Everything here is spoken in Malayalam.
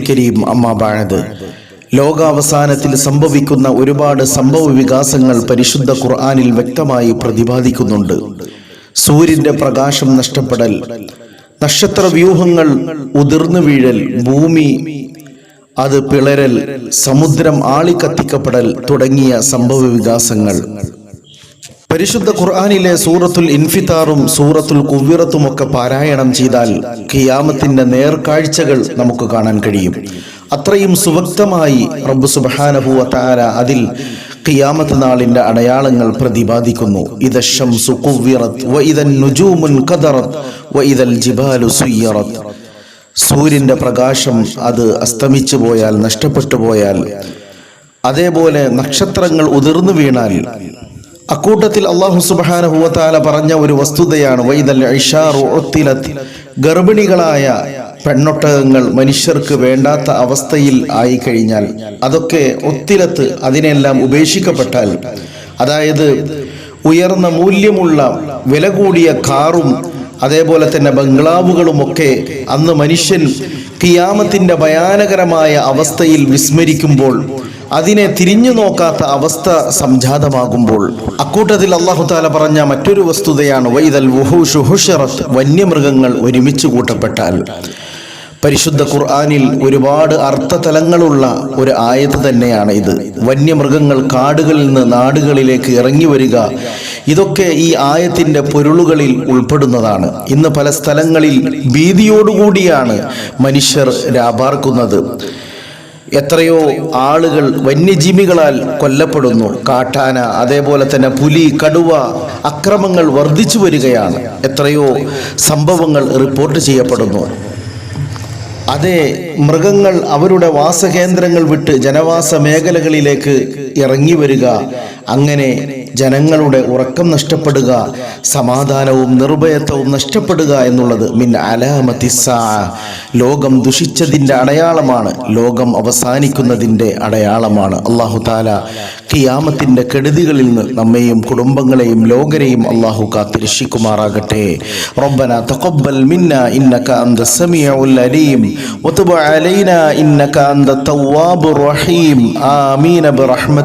കരീം. ലോകാവസാനത്തിൽ സംഭവിക്കുന്ന ഒരുപാട് സംഭവ വികാസങ്ങൾ പരിശുദ്ധ ഖുർആാനിൽ വ്യക്തമായി പ്രതിപാദിക്കുന്നുണ്ട്. സൂര്യന്റെ പ്രകാശം നഷ്ടപ്പെടൽ നക്ഷത്ര വ്യൂഹങ്ങൾ ഉതിർന്നു വീഴൽ ഭൂമി അത് പിളരൽ സമുദ്രം ആളിക്കത്തിക്കപ്പെടൽ തുടങ്ങിയ സംഭവ വികാസങ്ങൾ. പരിശുദ്ധ ഖുർആാനിലെ സൂറത്തുൽ ഇൻഫിത്താറും സൂറത്തുൽ കുവ്വിറത്തും ഒക്കെ പാരായണം ചെയ്താൽ ഖിയാമത്തിന്റെ നേർക്കാഴ്ചകൾ നമുക്ക് കാണാൻ കഴിയും. അത്രയും സുവക്തമായി റബ്ബു സുബ്ഹാനഹു താര അതിൽ ഖിയാമത്ത് നാളിന്റെ അടയാളങ്ങൾ പ്രതിപാദിക്കുന്നു. ഇദശം സുഖുവിറത് വ ഇദൻ നുജൂമുൻ ജിബാലു സൂര്യന്റെ പ്രകാശം അത് അസ്തമിച്ചു പോയാൽ നഷ്ടപ്പെട്ടു പോയാൽ അതേപോലെ നക്ഷത്രങ്ങൾ ഉതിർന്നു വീണാൽ അക്കൂട്ടത്തിൽ അള്ളാഹു സുബാനഹുവത്താല പറഞ്ഞ ഒരു വസ്തുതയാണ്. വൈദൽ ഇഷാറു ഒത്തിലത്ത് ഗർഭിണികളായ പെണ്ണൊട്ടകങ്ങൾ മനുഷ്യർക്ക് വേണ്ടാത്ത അവസ്ഥയിൽ ആയി കഴിഞ്ഞാൽ അതൊക്കെ ഒത്തിലത്ത് അതിനെല്ലാം ഉപേക്ഷിക്കപ്പെട്ടാൽ അതായത് ഉയർന്ന മൂല്യമുള്ള വില കൂടിയ കാറും അതേപോലെ തന്നെ ബംഗ്ലാവുകളുമൊക്കെ അന്ന് മനുഷ്യൻ കിയാമത്തിന്റെ ഭയാനകരമായ അവസ്ഥയിൽ വിസ്മരിക്കുമ്പോൾ അതിനെ തിരിഞ്ഞു നോക്കാത്ത അവസ്ഥ സംജാതമാകുമ്പോൾ അക്കൂട്ടത്തിൽ അള്ളാഹു താല പറഞ്ഞ മറ്റൊരു വസ്തുതയാണ് വൈതൽ വന്യമൃഗങ്ങൾ ഒരുമിച്ച് കൂട്ടപ്പെട്ടാൽ. പരിശുദ്ധ ഖുർആാനിൽ ഒരുപാട് അർത്ഥതലങ്ങളുള്ള ഒരു ആയത്ത് തന്നെയാണ് ഇത്. വന്യമൃഗങ്ങൾ കാടുകളിൽ നിന്ന് നാടുകളിലേക്ക് ഇറങ്ങി വരിക ഇതൊക്കെ ഈ ആയത്തിന്റെ പൊരുളുകളിൽ ഉൾപ്പെടുന്നതാണ്. ഇന്ന് പല സ്ഥലങ്ങളിൽ ഭീതിയോടുകൂടിയാണ് മനുഷ്യർ രാപാർക്കുന്നത്. എത്രയോ ആളുകൾ വന്യജീവികളാൽ കൊല്ലപ്പെടുന്നു. കാട്ടാന അതേപോലെ തന്നെ പുലി കടുവ അക്രമങ്ങൾ വർദ്ധിച്ചു വരികയാണ്. എത്രയോ സംഭവങ്ങൾ റിപ്പോർട്ട് ചെയ്യപ്പെടുന്നു. അതേ മൃഗങ്ങൾ അവരുടെ വാസകേന്ദ്രങ്ങൾ വിട്ട് ജനവാസ മേഖലകളിലേക്ക് ഇറങ്ങി വരിക അങ്ങനെ ജനങ്ങളുടെ ഉറക്കം നഷ്ടപ്പെടുക സമാധാനവും നിർഭയത്വവും നഷ്ടപ്പെടുക എന്നുള്ളത് മിൻ അലാമത്തിസാ ലോകം ദുഷിച്ചതിൻ്റെ അടയാളമാണ് ലോകം അവസാനിക്കുന്നതിൻ്റെ അടയാളമാണ് അള്ളാഹു താല കിയാമത്തിൻ്റെ കെടുതികളിൽ നിന്ന് നമ്മെയും കുടുംബങ്ങളെയും ലോകരെയും അള്ളാഹു കാത്തിരക്ഷിക്കുമാറാകട്ടെ റബ്ബന തഖബ്ബൽ മിന്ന ഇന്നക അന്ത സമീഉൽ അലീം وتب علينا إنك أنت التواب الرحيم آمين